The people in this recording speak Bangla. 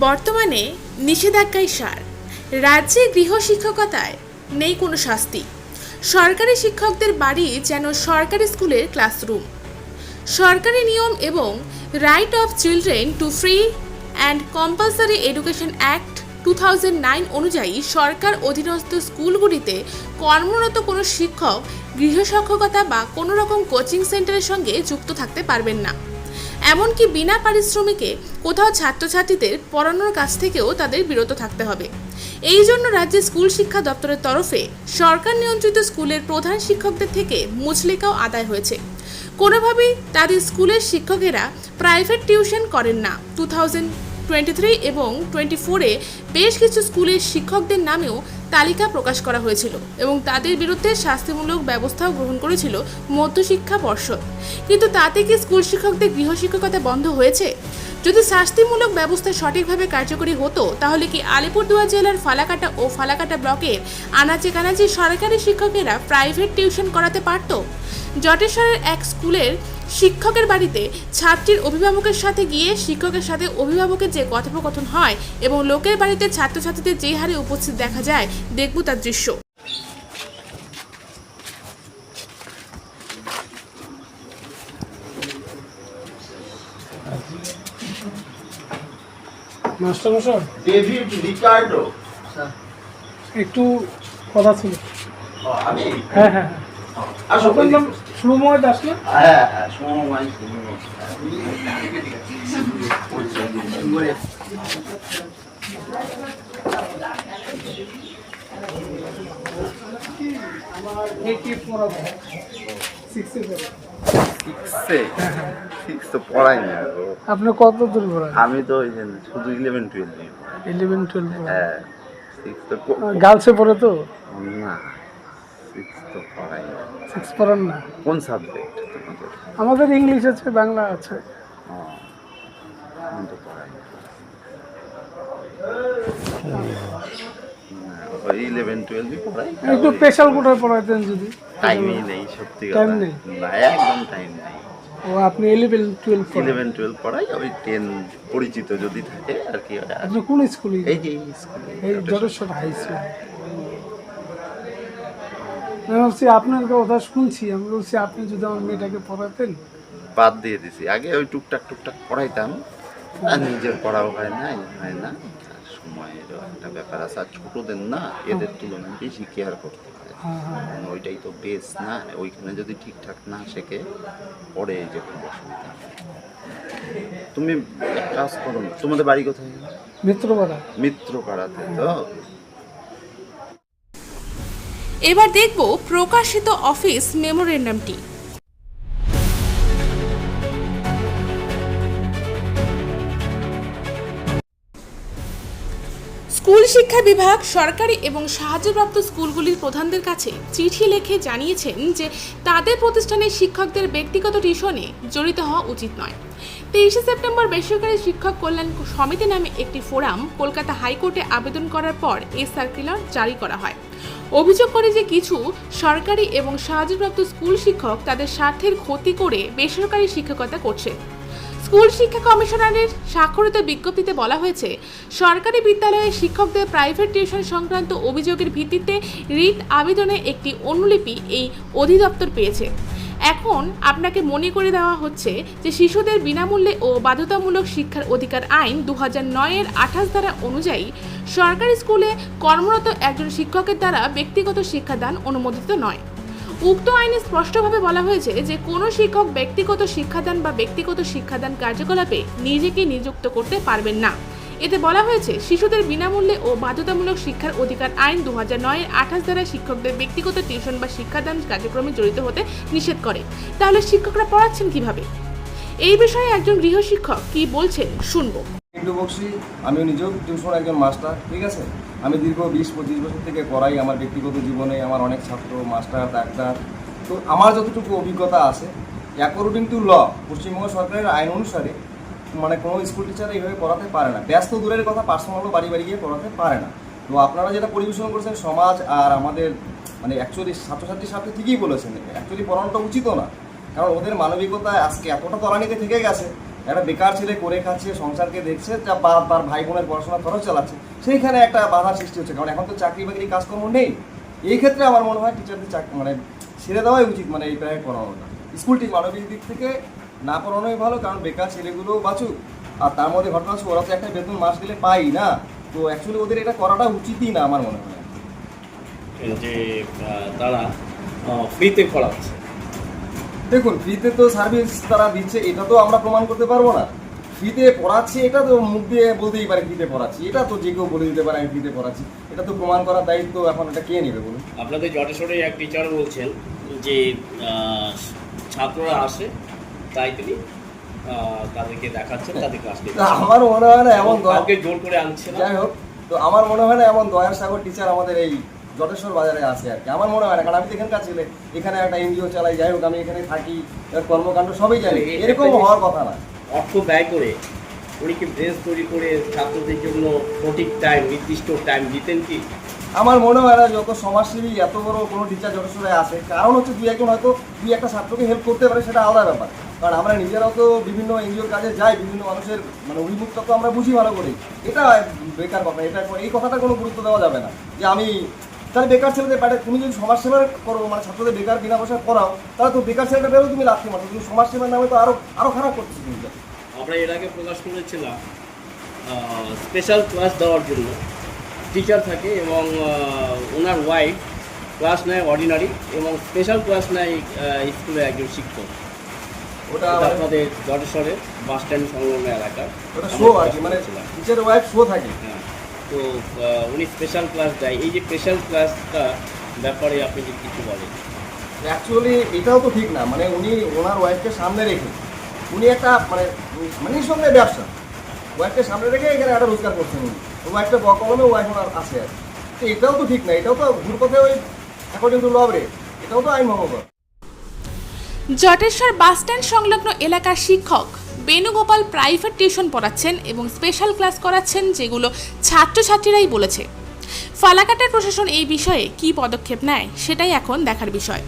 বর্তমানে নিষেধাজ্ঞায় সার। রাজ্যে গৃহ শিক্ষকতায় নেই কোনো শাস্তি। সরকারি শিক্ষকদের বাড়ি যেন সরকারি স্কুলের ক্লাসরুম। সরকারি নিয়ম এবং right of children to free and compulsory education act two অনুযায়ী সরকার অধীনস্থ স্কুলগুলিতে কর্মরত কোনো শিক্ষক গৃহশিক্ষকতা বা কোনো রকম কোচিং সেন্টারের সঙ্গে যুক্ত থাকতে পারবেন না। এমনকি বিনা পারিশ্রমিকে কোথাও ছাত্রছাত্রীদের পড়ানোর কাছ থেকেও তাদের বিরত থাকতে হবে। এই জন্য রাজ্যের স্কুল শিক্ষা দপ্তরের তরফে সরকার নিয়ন্ত্রিত স্কুলের প্রধান শিক্ষকদের থেকে মুচলেকাও আদায় হয়েছে। কোনোভাবেই তাদের স্কুলের শিক্ষকেরা প্রাইভেট টিউশন করেন না। টু থাউজেন্ড টোয়েন্টি থ্রি এবং টোয়েন্টি ফোরে বেশ কিছু স্কুলের শিক্ষকদের নামেও তালিকা প্রকাশ করা হয়েছিল এবং তাদের বিরুদ্ধে শাস্তিমূলক ব্যবস্থাও গ্রহণ করেছিল মধ্যশিক্ষা পর্ষদ। কিন্তু তাতে কি স্কুল শিক্ষকদের গৃহশিক্ষকতা বন্ধ হয়েছে? যদি শাস্তিমূলক ব্যবস্থা সঠিকভাবে কার্যকরী হতো, তাহলে কি আলিপুরদুয়ার জেলার ফালাকাটা ও ফালাকাটা ব্লকের আনাচে কানাচে সরকারি শিক্ষকেরা প্রাইভেট টিউশন করাতে পারতো? জটেশ্বরের এক স্কুলের শিক্ষকের বাড়িতে ছাত্রীর অভিভাবকের সাথে গিয়ে শিক্ষকের সাথে অভিভাবকের যে কথোপকথন হয় এবং লোকের বাড়িতে ছাত্রছাত্রীদের যে হারে উপস্থিত দেখা যায় দেখব তার দৃশ্য। মাস্টারমশাই? David Ricardo. একটু কথা ছিল। আমি? হ্যাঁ হ্যাঁ হ্যাঁ। আসো হ্যাঁ হ্যাঁ সময় আপনি কত দূর পড়ান? আমি তো শুধু ইলেভেন টুয়েলভ ইলেভেন টুয়েলভ হ্যাঁ গার্লসে পড়ে তো? না। সিক্স তো পড়াই সিক্স পড়ান না? কোন সাবজেক্ট আমাদের ইংলিশ আছে বাংলা আছে। তো পড়াই ওই ইলেভেন টুয়েলভই পড়াই। একটু স্পেশাল পড়াইতেন যদি? টাইমই নেই সত্যি কথা। নেই? না একদম টাইম নেই। ও আপনি ইলেভেন টুয়েলভ ইলেভেন টুয়েলভ পড়াই ওই টেন পরিচিত যদি থাকে আর কি আপনি কোন স্কুলে এই যে স্কুলে এই জটেশ্বর হাই স্কুল আমি ভাবছি আপনার কথা শুনছি আমি বলছি আপনি যদি আমার মেয়েটাকে পড়াতেন। বাদ দিয়ে দিছি। আগে ওই টুকটাক টুকটাক পড়াইতাম। আর নিজের পড়াও হয় না হয় না। সময়েরও একটা ব্যাপার আছে। আর ছোটদের না এদের তুলনায় বেশি কেয়ার করতে হয়। হ্যাঁ হ্যাঁ। ওইটাই তো বেস না। ওইখানে যদি ঠিকঠাক না শেখে পরে যে খুব অসুবিধা। তুমি এক কাজ করো তোমাদের বাড়ি কোথায়? মিত্রপাড়া। মিত্র পাড়াতে তো? এবার দেখব প্রকাশিত অফিস মেমোরেন্ডামটি। স্কুল শিক্ষা বিভাগ, সরকারি এবং সাহায্যপ্রাপ্ত স্কুলগুলির প্রধানদের কাছে চিঠি লিখে জানিয়েছেন যে তাদের প্রতিষ্ঠানের শিক্ষকদের ব্যক্তিগত টিউশনে জড়িত হওয়া উচিত নয়। তেইশে সেপ্টেম্বর বেসরকারি শিক্ষক কল্যাণ সমিতি নামে একটি ফোরাম কলকাতা হাইকোর্টে আবেদন করার পর এই সার্কুলার জারি করা হয়। অভিযোগ করে যে কিছু সরকারি এবং সাহায্যপ্রাপ্ত স্কুল শিক্ষক তাদের স্বার্থের ক্ষতি করে বেসরকারি শিক্ষকতা করছে। স্কুল শিক্ষা কমিশনারের স্বাক্ষরিত বিজ্ঞপ্তিতে বলা হয়েছে, সরকারি বিদ্যালয়ে শিক্ষকদের প্রাইভেট টিউশন সংক্রান্ত অভিযোগের ভিত্তিতে রিট আবেদনে একটি অনুলিপি এই অধিদপ্তর পেয়েছে। এখন আপনাকে মনে করে দেওয়া হচ্ছে যে শিশুদের বিনামূল্যে ও বাধ্যতামূলক শিক্ষার অধিকার আইন দু হাজার নয়ের আঠাশ ধারা অনুযায়ী সরকারি স্কুলে কর্মরত একজন শিক্ষকের দ্বারা ব্যক্তিগত শিক্ষাদান অনুমোদিত নয়। উক্ত আইনে স্পষ্টভাবে বলা হয়েছে যে কোনো শিক্ষক ব্যক্তিগত শিক্ষাদান বা ব্যক্তিগত শিক্ষাদান কার্যকলাপে নিজেকে নিযুক্ত করতে পারবেন না। এতে বলা হয়েছে, শিশুদের বিনামূল্যে ও বাধ্যতামূলক শিক্ষার অধিকার আইন দু হাজার নয়ের আঠাশ দ্বারা শিক্ষকদের ব্যক্তিগত টিউশন বা শিক্ষাদান কার্যক্রমে জড়িত হতে নিষেধ করে। তাহলে শিক্ষকরা পড়াচ্ছেন কীভাবে? এই বিষয়ে একজন গৃহ শিক্ষক কি বলছেন শুনব। পিন্টু বক্সি আমি নিজেও টিউশন একজন মাস্টার, ঠিক আছে? আমি দীর্ঘ বিশ পঁচিশ বছর থেকে করাই আমার ব্যক্তিগত জীবনে, আমার অনেক ছাত্র, মাস্টার, ডাক্তার। তো আমার যতটুকু অভিজ্ঞতা আছে অ্যাকর্ডিং টু ল পশ্চিমবঙ্গ সরকারের আইন অনুসারে মানে কোনো স্কুল টিচার এইভাবে পড়াতে পারে না। ব্যস্ত দূরের কথা পার্সোনালও বাড়ি বাড়ি গিয়ে পড়াতে পারে না। তো আপনারা যেটা পরিবেশন করছেন সমাজ আর আমাদের মানে অ্যাকচুয়ালি ছাত্রছাত্রীর সাথে ঠিকই বলেছেন অ্যাকচুয়ালি পড়ানোটা উচিতও না। কারণ ওদের মানবিকতা আজকে এতটা তলানিতে থেকে গেছে, একটা বেকার ছেলে করে খাচ্ছে, সংসারকে দেখছে, যা বা- তার ভাই বোনের পড়াশোনা খরচ চালাচ্ছে, সেইখানে একটা বাধা সৃষ্টি হচ্ছে। কারণ এখন তো চাকরি বাকরি কাজকর্ম নেই। এই ক্ষেত্রে আমার মনে হয় টিচারদের চাকরি মানে ছেড়ে দেওয়াই উচিত মানে এই প্রাইভেট পড়ানোটা। স্কুল ঠিক মানবিক দিক থেকে না পড়ানোই ভালো কারণ বেকার ছেলেগুলো বাঁচুক। আর তার মধ্যে ঘটনা হচ্ছে ওরা তো একটা বেতন মাস গেলে পাই না। তো অ্যাকচুয়ালি ওদের এটা করাটা উচিতই না আমার মনে হয়। যে তারা ফ্রিতে পড়াচ্ছে। দেখুন ফ্রিতে তো সার্ভিস তারা দিচ্ছে এটা তো আমরা প্রমাণ করতে পারব না। ফ্রিতে পড়াচ্ছি এটা তো মুখ দিয়ে বলতেই পারে ফ্রিতে পড়াচ্ছি। এটা তো যে কেউ বলে দিতে পারে আমি ফ্রিতে পড়াচ্ছি। এটা তো প্রমাণ করার দায়িত্ব এখন এটা কে নেবে বলুন? আপনাদের জটেশ্বরে এক টিচার বলছেন যে ছাত্ররা আসে তাই তিনি তাদেরকে দেখাচ্ছেন তাদের ক্লাস তা আমার মনে হয় না এমন দয়া- কাউকে জোর করে আনছে যাই হোক তো আমার মনে হয় না এমন দয়ার সাগর টিচার আমাদের এই জটেশ্বর বাজারে আছে আর কি। আমার মনে হয় না কারণ আমি তো এখানকার ছেলে এখানে একটা এনজিও চালাই যাই হোক আমি এখানে থাকি কর্মকাণ্ড সবই জানি। এরকম হওয়ার কথা না। অর্থ ব্যয় করে উনি কি ড্রেস তৈরি করে ছাত্রদের জন্য সঠিক টাইম নির্দিষ্ট টাইম দিতেন কি? আমার মনে হয় না যত সমাজসেবী এত বড় কোনো টিচার যথেষ্ট আছে। কারণ হচ্ছে দুই একজন হয়তো দুই একটা ছাত্রকে হেল্প করতে পারে সেটা আলাদা ব্যাপার। কারণ আমরা নিজেরাও তো বিভিন্ন এনজিওর কাজে যাই, বিভিন্ন মানুষের মানে অভিমুখটা তো আমরা বুঝি ভালো করি এটা বেকার কথা এটা এই কথাটা কোনো গুরুত্ব দেওয়া যাবে না। যে আমি তাহলে বেকার ছেলেদের পাঠে তুমি যদি সমাজসেবা করো মানে ছাত্রদের বেকার বিনা পয়সা করাও তাহলে তো বেকার ছেলেটা পেলেও তুমি লাভ মারো তুমি সমাজসেবার নামে তো আরও আরও খারাপ করছ তুমি। আমরা এর আগে প্রকাশ করেছিলাম স্পেশাল ক্লাস দেওয়ার জন্য। টিচার থাকে এবং ওনার ওয়াইফ ক্লাস নেয় অর্ডিনারি এবং স্পেশাল ক্লাস নেয় স্কুলে একজন শিক্ষক। ওটা আপনাদের জটেশ্বরের বাস স্ট্যান্ড সংলগ্ন এলাকার ওটা শো আর কি মানে। টিচার ওয়াইফ শো থাকে। হ্যাঁ তো উনি স্পেশাল ক্লাস দেয়। এই যে স্পেশাল ক্লাসটা ব্যাপারে আপনি যদি কিছু বলেন। অ্যাকচুয়ালি এটাও তো ঠিক না। মানে উনি ওনার ওয়াইফকে সামনে রেখে উনি একটা মানে মানে সঙ্গে ব্যবসা। ওয়াইফকে সামনে রেখে এখানে একটা রোজগার করছেন উনি। ওয়াইফটা বকলমে ওয়াইফ ওনার আছে আর তো এটাও তো ঠিক না। এটাও তো ঘুর পথে ওই অ্যাকর্ডিং টু লব রে এটাও তো আইন ভঙ্গ। জটেশ্বর বাসস্ট্যান্ড সংলগ্ন এলাকার শিক্ষক বেণুগোপাল প্রাইভেট টিউশন পড়াচ্ছেন এবং স্পেশাল ক্লাস করাচ্ছেন যেগুলো ছাত্রছাত্রীরাই বলেছে। ফালাকাটার প্রশাসন এই বিষয়ে কি পদক্ষেপ নেয়, সেটাই এখন দেখার বিষয়।